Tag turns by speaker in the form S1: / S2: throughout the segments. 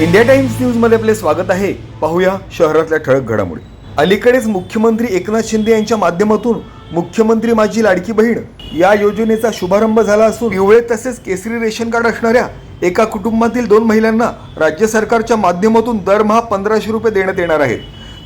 S1: India times न्यूजमध्ये आपले स्वागत आहे. पाहूया शहरातल्या ठळक घडामोडी. अलीकडेच मुख्यमंत्री एकनाथ शिंदे यांच्या माध्यमातून मुख्यमंत्री माझी लाडकी बहीण या योजनेचा शुभारंभ झाला असून पिवळे तसेच केसरी रेशन कार्ड असणाऱ्या एका कुटुंबातील दोन महिलांना राज्य सरकारच्या माध्यमातून दरमहा पंधराशे रुपये देण्यात येणार आहेत.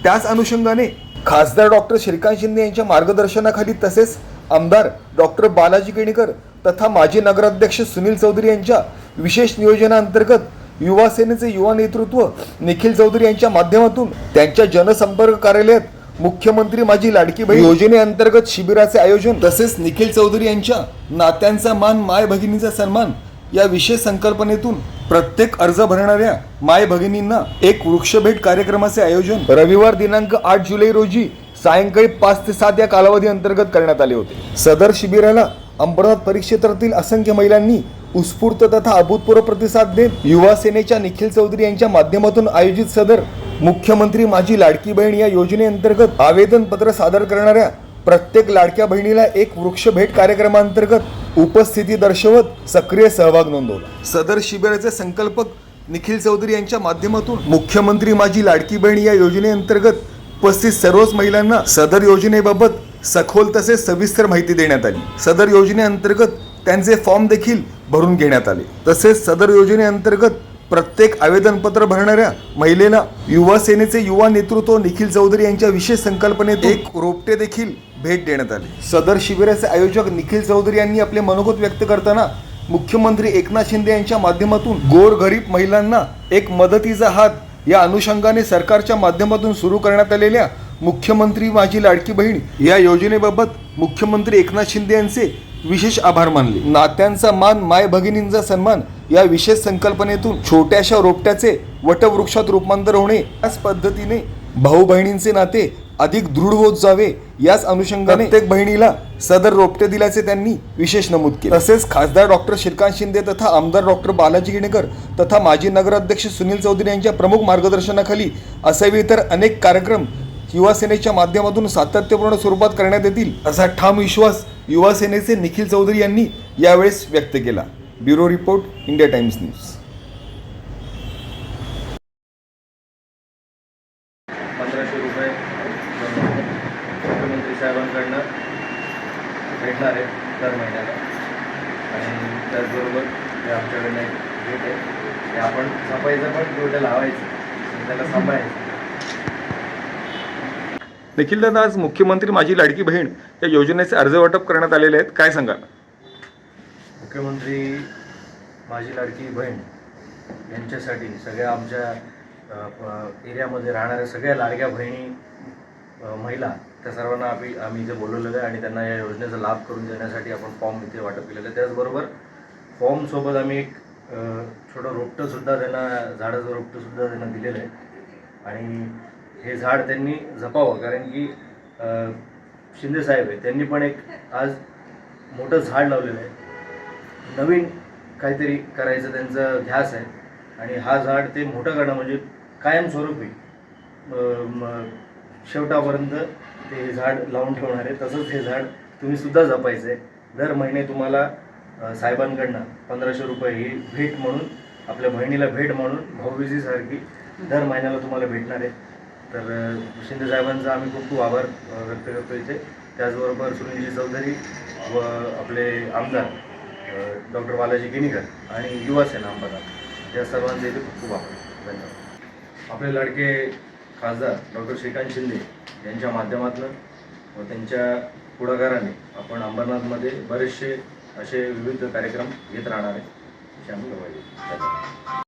S1: त्याच अनुषंगाने खासदार डॉक्टर श्रीकांत शिंदे यांच्या मार्गदर्शनाखाली तसेच आमदार डॉक्टर बालाजी केणीकर तथा माजी नगराध्यक्ष सुनील चौधरी यांच्या विशेष नियोजनाअंतर्गत युवा सेनेचे युवा नेतृत्व निखिल चौधरी यांच्या माध्यमातून त्यांच्या जनसंपर्क कार्यालयात मुख्यमंत्री माझी लाडकी बहीण योजनेअंतर्गत शिबिराचे आयोजन तसेच निखिल चौधरी यांच्या नात्यांचा मान माय भगिनीचा सन्मान या विशेष संकल्पनेतून प्रत्येक अर्ज भरणाऱ्या माय भगिनींना एक वृक्षभेट कार्यक्रमाचे आयोजन रविवार दिनांक आठ जुलै रोजी सायंकाळी पाच ते सात या कालावधी अंतर्गत करण्यात आले होते. सदर शिबिराला अंबरनाथ परिक्षेत्रातील असंख्य महिलांनी उत्स्फूर्त तथा अभूतपूर्व प्रतिसाद देत युवा सेनेच्या निखिल चौधरी यांच्या माध्यमातून आयोजित सदर मुख्यमंत्री माझी लाडकी बहीण या योजनेअंतर्गत आवेदन पत्र सादर करणाऱ्या प्रत्येक लाडक्या बहिणीला एक वृक्ष भेट कार्यक्रमांतर्गत उपस्थिती दर्शवत सक्रिय सहभाग नोंदवला. सदर शिबिराचे संकल्पक निखिल चौधरी यांच्या माध्यमातून मुख्यमंत्री माझी लाडकी बहीण या योजनेअंतर्गत उपस्थित सर्वच महिलांना सदर योजनेबाबत सखोल तसेच सविस्तर माहिती देण्यात आली. सदर योजनेअंतर्गत त्यांचे फॉर्म देखील भरून घेण्यात आले. तसेच सदर योजनेअंतर्गत प्रत्येक आवेदनपत्र भरणाऱ्या महिलेला युवा सेनेचे युवा नेतृत्व निखिल चौधरी यांच्या विशेष संकल्पनेत एक रोपटे देखील भेट देण्यात आले. सदर शिबिराचे आयोजक निखिल चौधरी यांनी आपले मनोगत व्यक्त करताना मुख्यमंत्री एकनाथ शिंदे यांच्या माध्यमातून गोरगरीब महिलांना एक मदतीचा हात या अनुषंगाने सरकारच्या माध्यमातून सुरू करण्यात आलेल्या मुख्यमंत्री माझी लाडकी बहीण या योजनेबाबत मुख्यमंत्री एकनाथ शिंदे यांचे विशेष आभार मानले. नात्यांचा मान माय भगिनींचा सन्मान या विशेष संकल्पनेतून छोट्याशा रोपट्याचे वटवृक्षात रूपांतर होणे याच पद्धतीने भाऊ बहिणींचे नाते अधिक दृढ होत जावे याच अनुषंगाने प्रत्येक बहिणीला सदर रोपटे दिल्याचे त्यांनी विशेष नमूद केले. तसेच खासदार डॉक्टर श्रीकांत शिंदे तथा आमदार डॉक्टर बालाजी गिणेकर तथा माजी नगराध्यक्ष सुनील चौधरी यांच्या प्रमुख मार्गदर्शनाखाली असावे इतर अनेक कार्यक्रम युवासेनेच्या माध्यमातून सातत्यपूर्ण स्वरूपात करण्यात येतील असा ठाम विश्वास युवा सेनेचे निखिल चौधरी यांनी यावेळेस व्यक्त केला. Bureau report India Times news.
S2: पंधराशे रुपये. मुख्यमंत्री साहेबांकडनं भेटणार आहे दर महिन्याला. आणि त्याचबरोबर हे आमच्याकडनं एक भेट आहे. ते आपण सफाईचं पण तेवढं लावायचं. त्याला सांभाळायचं.
S1: निखिल दादा आज मुख्यमंत्री माझी लाडकी बहीण या योजनेचे अर्ज वाटप करण्यात आलेले आहेत. काय सांगाल?
S2: मुख्यमंत्री माझी लाडकी बहीण यांच्यासाठी सगळ्या आमच्या एरियामध्ये राहणाऱ्या सगळ्या लाडक्या बहिणी महिला त्या सर्वांना आम्ही आम्ही इथे बोलवलेलं आहे आणि त्यांना या योजनेचा लाभ करून देण्यासाठी आपण फॉर्म इथे वाटप केलेलं आहे. त्याचबरोबर फॉर्मसोबत आम्ही एक छोटं रोपटंसुद्धा त्यांना झाडाचं रोपटंसुद्धा त्यांना दिलेलं आहे. आणि हे झाड त्यांनी जपावं. कारण की शिंदेसाहेब शिंदे साहेब आहे त्यांनी पण एक आज मोठं झाड लावलेलं आहे. नवीन काहीतरी करायचं त्यांचं ध्यास आहे. आणि हा झाड ते मोठं करणं म्हणजे कायमस्वरूपी शेवटापर्यंत ते हे झाड लावून ठेवणार आहे. तसंच हे झाड तुम्ही सुद्धा जपायचं आहे दर महिने तुम्हाला साहेबांकडनं पंधराशे रुपये ही भेट म्हणून आपल्या बहिणीला भेट म्हणून भाऊबीजीसारखी दर महिन्याला तुम्हाला भेटणार आहे. तर शिंदे साहेबांचा आम्ही खूप खूप आभार व्यक्त करतो इथे. त्याचबरोबर सुनीलजी चौधरी व आपले आमदार डॉक्टर बालाजी गिनीकर आणि युवा सेना अंबरनाथ या सर्वांचे इथे खूप खूप आभार. धन्यवाद. आपले लाडके खासदार डॉक्टर श्रीकांत शिंदे यांच्या माध्यमातून व त्यांच्या पुढाकाराने आपण अंबरनाथमध्ये बरेचसे असे विविध कार्यक्रम घेत राहणार आहे असे आम्ही धन्यवाद